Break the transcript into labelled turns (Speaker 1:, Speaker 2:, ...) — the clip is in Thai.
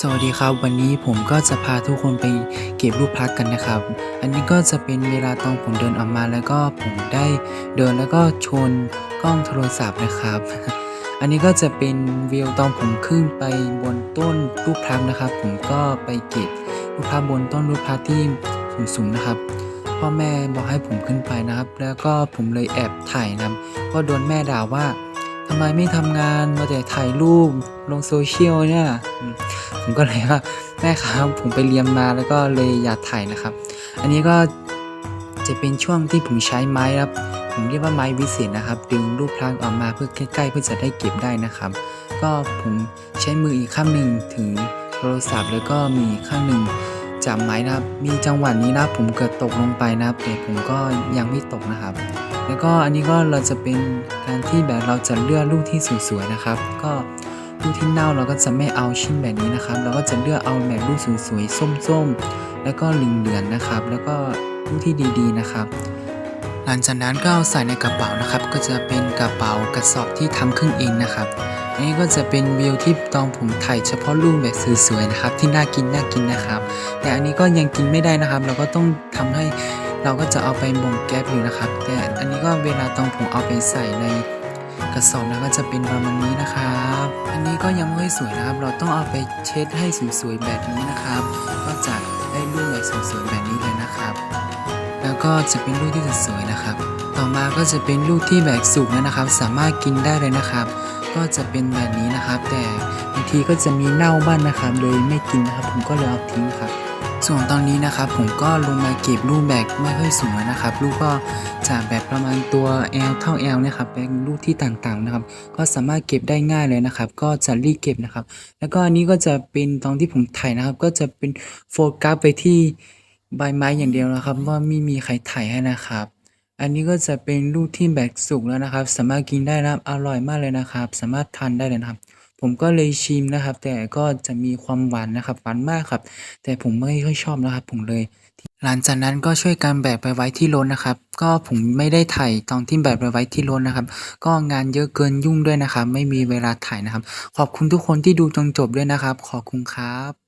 Speaker 1: สวัสดีครับ วันนี้ผมก็จะพาทุกคนไปเก็บรูปพักกันนะครับ อันนี้ก็จะเป็นเวลาตอนผมเดินออกมาแล้วก็ผมได้เดินแล้วก็ชนกล้องโทรศัพท์นะครับ อันนี้ก็จะเป็นวิวตอนผมขึ้นไปบนต้นรูปพักนะครับ ผมก็ไปเก็บรูปพักบนต้นรูปพักที่สูงๆนะครับพ่อแม่บอกให้ผมขึ้นไปนะครับ แล้วก็ผมเลยแอบถ่ายนะครับก็โดนแม่ด่าว่า ทำไมไม่ทำงานมาแต่ถ่ายรูปลงโซเชียลเนี่ยผมก็เลยว่าแม่ครับผมไปเรียนมาแล้วก็เลยอยากถ่ายนะครับ อันนี้ก็จะเป็นช่วงที่ผมใช้ไม้ครับผมเรียกว่าไม้วิเศษนะครับ ดึงรูปพลังออกมาเพื่อใกล้ๆเพื่อจะได้เก็บได้นะครับ ก็ผมใช้มืออีกข้างหนึ่งถึงโทรศัพท์แล้วก็มีอีกข้างหนึ่งจับไม้นะครับ มีจังหวะนี้นะผมเกิดตกลงไปนะครับแต่ผมก็ยังไม่ตกนะครับ แล้วก็อันนี้ก็เราจะเป็นการที่แบบเราจะเลือกลูกที่สวยๆนะครับ ก็ลูกที่เน่าเราก็จะไม่เอาชิ้นแบบนี้นะครับ เราก็จะเลือกเอาแบบลูกสวยๆส้มๆ แล้วก็เหลืองๆนะครับ แล้วก็ลูกที่ดีๆนะครับ หลังจากนั้นก็เอาใส่ในกระเป๋านะครับ ก็จะเป็นกระเป๋ากระสอบที่ทำขึ้นเองนะครับอันนี้ก็จะเป็นวิวที่ตอนผมถ่ายเฉพาะรูปแบบสวยๆนะครับ ที่น่ากินน่ากินนะครับ แต่อันนี้ก็ยังกินไม่ได้นะครับ เราก็ต้องทำให้ เราก็จะเอาไปบ่งแก๊บอยู่นะครับ แต่อันนี้ก็เวลาตอนผมเอาไปใส่ในกระสอบนะก็จะเป็นประมาณนี้นะครับ อันนี้ก็ยังไม่สวยนะครับ เราต้องเอาไปเช็ดให้สวยๆแบบนี้นะครับ ก็จะได้รูปแบบสวยๆแบบนี้เลยนะครับ แล้วก็จะเป็นลูกที่สวยๆนะครับ ต่อมาก็จะเป็นลูกที่แบกสุกแล้วนะครับ สามารถกินได้เลยนะครับ ก็จะเป็นแบบนี้นะครับ แต่บางทีก็จะมีเน่าบ้างนะครับ เลยไม่กินนะครับ ผมก็เลยเอาทิ้งครับ ส่วนตอนนี้นะครับผมก็ลงมาเก็บลูกแบกไม่ค่อยสูงนะครับ ลูกก็จากแบบประมาณตัว L เท่า L นะครับเป็นลูกที่ต่างๆนะครับ ก็สามารถเก็บได้ง่ายเลยนะครับ ก็จะรีบเก็บนะครับ แล้วก็อันนี้ก็จะเป็นตอนที่ผมถ่ายนะครับ ก็จะเป็นโฟกัสไปที่ใบไม้อย่างเดียวนะครับ ว่าไม่มีใครถ่ายให้นะครับ อันนี้ก็จะเป็นลูกที่แบกสุกแล้วนะครับ สามารถกินได้นะอร่อยมากเลยนะครับ สามารถทานได้เลยนะครับ ผมก็เลยชิมนะครับ แต่ก็จะมีความหวานนะครับหวานมากครับ แต่ผมไม่ค่อยชอบนะครับ ผมเลย หลังจากนั้นก็ช่วยกันแบกไปไว้ที่รถนะครับ ก็ผมไม่ได้ถ่ายตอนที่แบกไปไว้ที่รถนะครับ ก็งานเยอะเกินยุ่งด้วยนะครับ ไม่มีเวลาถ่ายนะครับ ขอบคุณทุกคนที่ดูจนจบด้วยนะครับ ขอบคุณครับ